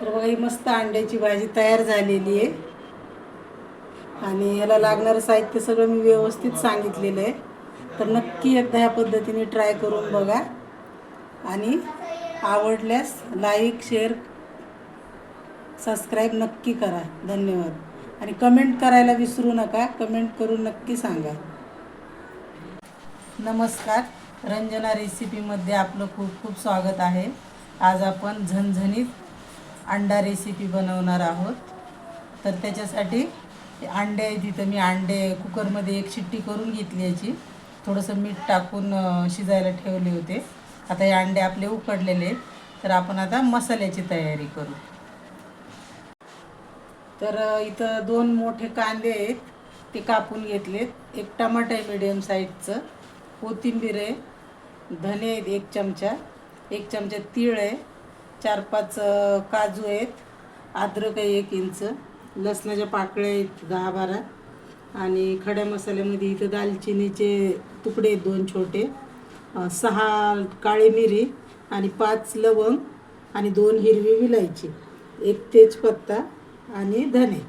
तर बघा ही मस्त अंड्याची भाजी तयार झालेली आहे. आणि याला लागणारं साहित्य सगळं मी व्यवस्थित सांगितलेलं आहे. तर नक्की एकदा ह्या पद्धतीने ट्राय करून बघा. आणि आवडल्यास लाईक शेअर सबस्क्राईब नक्की करा. धन्यवाद. आणि कमेंट करायला विसरू नका. कमेंट करून नक्की सांगा. नमस्कार. रंजना रेसिपीमध्ये आपलं खूप खूप स्वागत आहे. आज आपण झणझणीत अंडा रेसिपी बनवणार आहोत. तर त्याच्यासाठी अंडे आहेत तिथं मी अंडे कुकरमध्ये एक शिट्टी करून घेतली याची. थोडंसं मीठ टाकून शिजायला ठेवले होते. आता हे अंडे आपले उकडलेले आहेत. तर आपण आता मसाल्याची तयारी करू. तर इथं दोन मोठे कांदे आहेत. ते कापून घेतलेत. एक टमाट आहे मिडियम साईजचं कोथिंबीर आहे. धने आहेत एक चमचा. एक चमचा तीळ आहे. चार पाच काजू आहेत. अद्रक आहे एक इंच. लसणाच्या पाकळ्या आहेत दहा बारा आणि खड्या मसाल्यामध्ये इथं दालचिनीचे तुकडे आहेत दोन छोटे. सहा काळी मिरी आणि पाच लवंग आणि दोन हिरवी विलायची. एक तेजपत्ता आणि धने.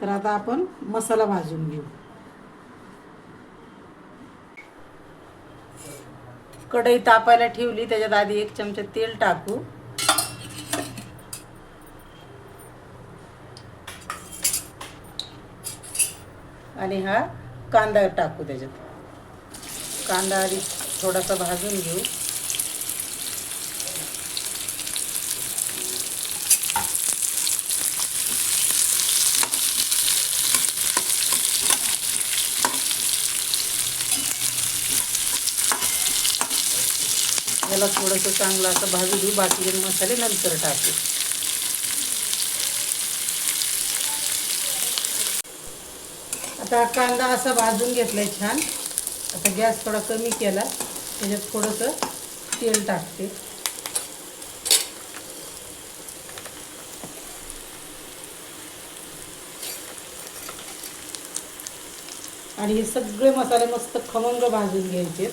तर आता आपण मसाला भाजून घेऊ. कढई तापायला ठेवली. त्याच्यात आधी एक चमचा तेल टाकू. आणि हा कांदा टाकू त्याच्यात. कांदा आधी थोडासा भाजून घेऊ. याला थोडंसं चांगलं असं भाजू देऊ बाकीचे मसाले नंतर टाकू. आता कांदा असा भाजून घेतलाय छान. आता गॅस थोडा कमी केला. त्याच्यात थोडंसं तेल टाकते. आणि हे सगळे मसाले मस्त खमंग भाजून घ्यायचे.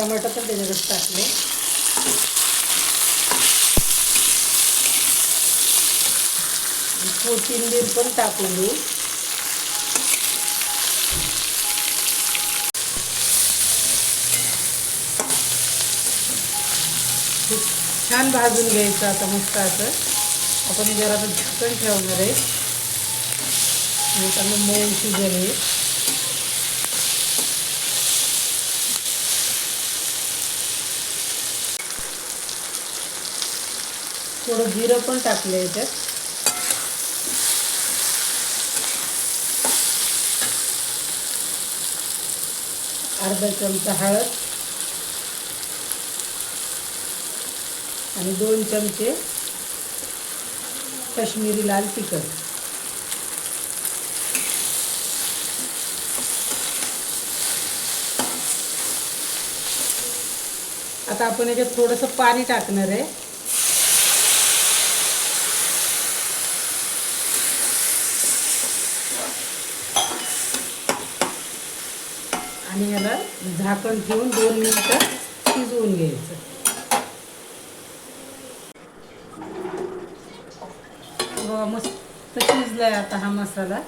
टमाटर पण त्याच्यातच टाकले. कोथिंबीर पण टाकून देऊ. छान भाजून घ्यायचं आता मस्त असं. आपण जरा आता ठेवणार आहे. आणि त्यांना मऊ शिजेल थोडं जिरं पण टाकलं याच्यात. अर्धा चमचा हळद. आणि दोन चमचे काश्मीरी लाल तिखट. आता आपण याच्यात थोडंसं पाणी टाकणार आहे. आणि याला झाकण ठेवून दोन मिनटं शिजवून घ्यायचं. मस्त शिजलाय आता हा मसाला.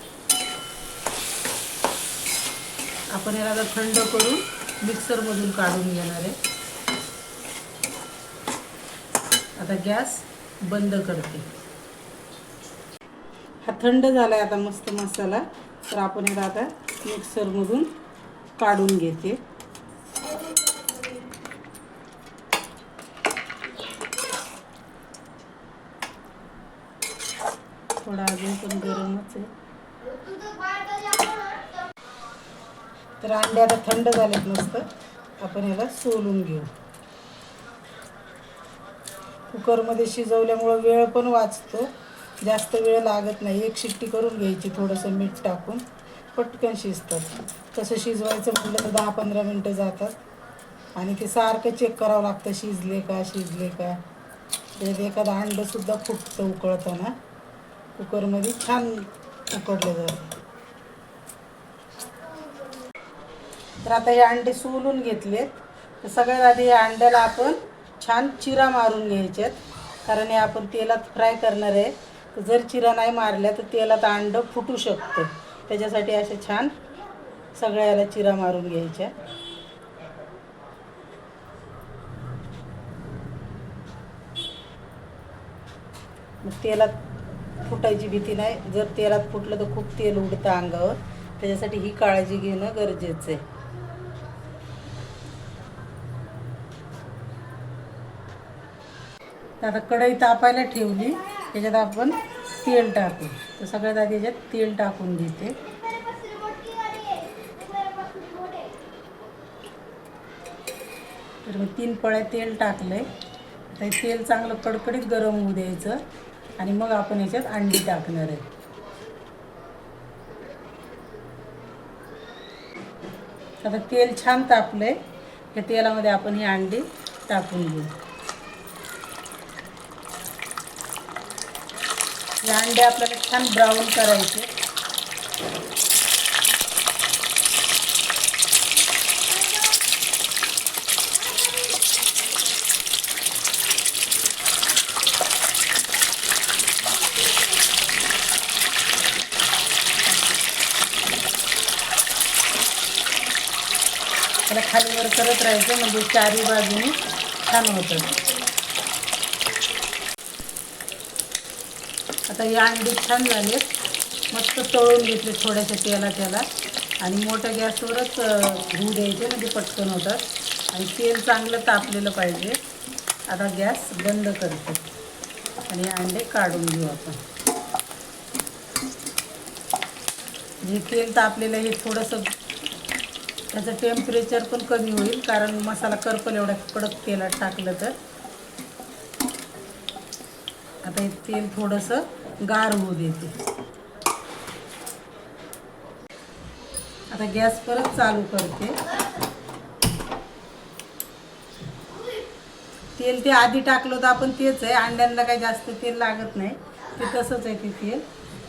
आपण याला आता थंड करून मिक्सरमधून काढून घेणार आहे. आता गॅस बंद करते. हा थंड झालाय आता मस्त मसाला. तर आपण याला आता मिक्सरमधून काढून घेते. थोडा अजून पण गरमच आहे. तर अंडे आता थंड झालेत मस्त. आपण याला सोलून घेऊ. कुकरमध्ये शिजवल्यामुळं वेळ पण वाचतो. जास्त वेळ लागत नाही. एक शिट्टी करून घ्यायची थोडंसं मीठ टाकून. पटकन शिजतात. तसं शिजवायचं म्हटलं तर दहा पंधरा मिनटं जातात. आणि ते सारखं चेक करावं लागतं शिजले का शिजले का. त्याच्यात एखादं अंडंसुद्धा फुटतं उकळताना कुकरमध्ये छान उकडलं जातं. तर आता हे अंडे सोलून घेतलेत. तर सगळ्यात आधी या अंड्याला आपण छान चिरा मारून घ्यायच्यात. कारण हे आपण तेलात फ्राय करणार आहे. तर जर चिरा नाही मारल्या तर तेलात अंडं फुटू शकतं. त्याच्यासाठी असे छान सगळ्याला चिरा मारून घ्यायच्या. मग तेलात फुटायची भीती नाही. जर तेलात फुटलं तर खूप तेल उडतं अंगावर. त्याच्यासाठी ही काळजी घेणं गरजेचं आहे आता कढई तापायला ठेवली. त्याच्यात आपण तेल टाकू. तर सगळ्यात आधी याच्यात तेल टाकून घेते तर मी तीन पळ्या तेल टाकलं आहे आता तेल चांगलं कडकडीत गरम होऊ द्यायचं आणि मग आपण याच्यात अंडी टाकणार आहे. आता तेल छान तापलं आहे या तेलामध्ये आपण ही अंडी टाकून घेऊ. हे अंडे आपल्याला छान ब्राऊन करायचे. करत राहायचं म्हणजे चारी बाजूनी छान होतं. आता हे अंडी छान झालेत मस्त तळून घेतले थोड्याशा तेला त्याला. आणि मोठ्या गॅसवरच अं, द्यायचे म्हणजे पटकन होतात. आणि तेल चांगलं तापलेलं पाहिजे. आता गॅस बंद करतो. आणि अंडे काढून घेऊ आपण. जे तेल तापलेलं हे थोडंसं त्याचं टेम्परेचर पण कमी होईल कारण मसाला करपल एवढ्या कडक तेलात टाकलं तर. आता हे तेल थोडंसं गार होऊ देते. आता गॅस परत चालू करते. तेल ते आधी टाकलं तर आपण तेच आहे. अंड्यांना काही जास्त तेल लागत नाही. ते तसंच आहे ते तेल.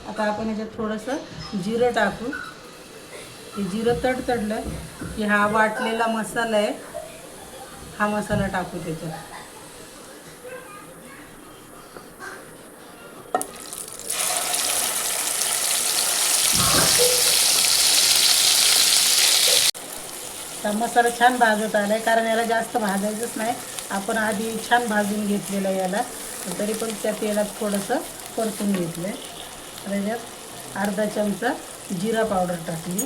आता आपण याच्यात थोडंसं जिरं टाकू. हे जिरं तडतडलं की हा वाटलेला मसाला आहे. हा मसाला टाकू त्याच्यात. मसाला छान भाजत आला आहे कारण याला जास्त भाजायचंच नाही. आपण आधी छान भाजून घेतलेलं आहे याला. तरी पण त्या तेलात थोडंसं परतून घेतलं आहे त्याच्यात अर्धा चमचा जिरा पावडर टाकली.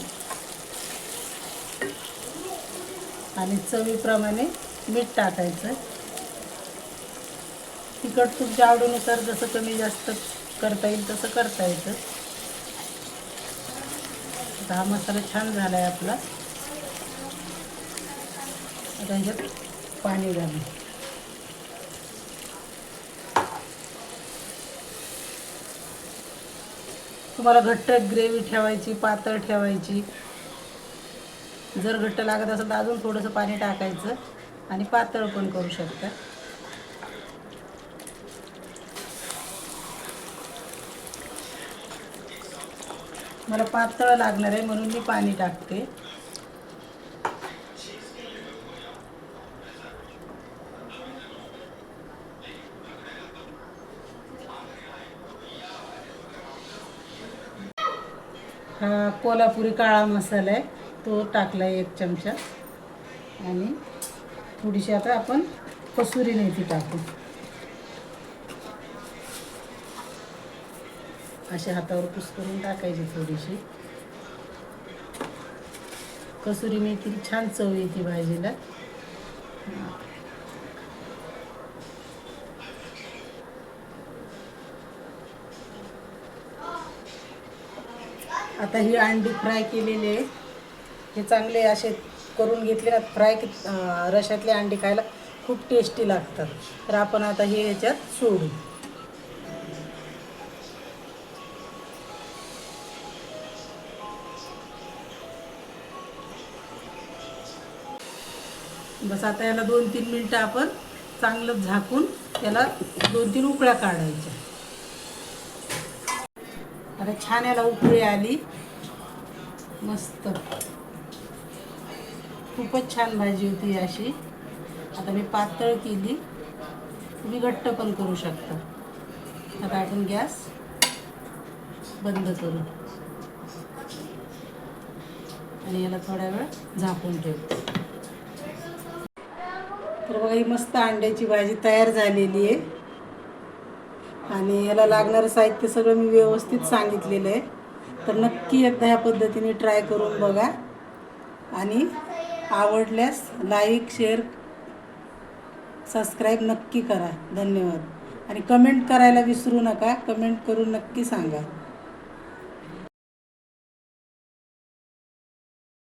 आणि चवीप्रमाणे मीठ टाकायचं. तिखट तुमच्या आवडीनुसार जसं कमी जास्त करता येईल तसं करता येतं. आता हा मसाला छान झाला आहे आपला. आता ह्याच्यात पाणी घालू तुम्हाला घट्ट ग्रेव्ही ठेवायची पातळ ठेवायची. जर घट्ट लागत असेल तर अजून थोडंसं पाणी टाकायचं आणि पातळ पण करू शकता. मला पातळ लागणार आहे म्हणून मी पाणी टाकते. हा कोल्हापुरी काळा मसाला आहे. तो टाकला आहे एक चमचा. आणि थोडीशी आता आपण कसुरी मेथी टाकू. अशा हातावर कुस्करून टाकायची थोडीशी. कसुरी मेथी छान चव येते भाजीला. आता ही अंडी फ्राय केलेली आहे. हे चांगले असे करून घेतले ना फ्राय रशातले अंडे खायला खूप टेस्टी लागतात. तर आपण आता हे याच्यात सोडू. बस आता याला दोन तीन मिनटं आपण चांगलं झाकून त्याला दोन तीन उकळ्या काढायच्या. आता छान याला उकळी आली. मस्त. खूपच छान भाजी होती अशी आता मी पातळ केली. तुम्ही घट्ट पण करू शकता. आता आपण गॅस बंद करू. आणि याला थोडा वेळ झाकून ठेवू. तर बघा ही मस्त अंड्याची भाजी तयार झालेली आहे. आणि याला लागणारं साहित्य सगळं मी व्यवस्थित सांगितलेलं आहे. तर नक्की एकदा ह्या पद्धतीने ट्राय करून बघा. आणि आवडल्यास लाईक शेअर सबस्क्राईब नक्की करा. धन्यवाद. आणि कमेंट करायला विसरू नका. कमेंट करून नक्की सांगा.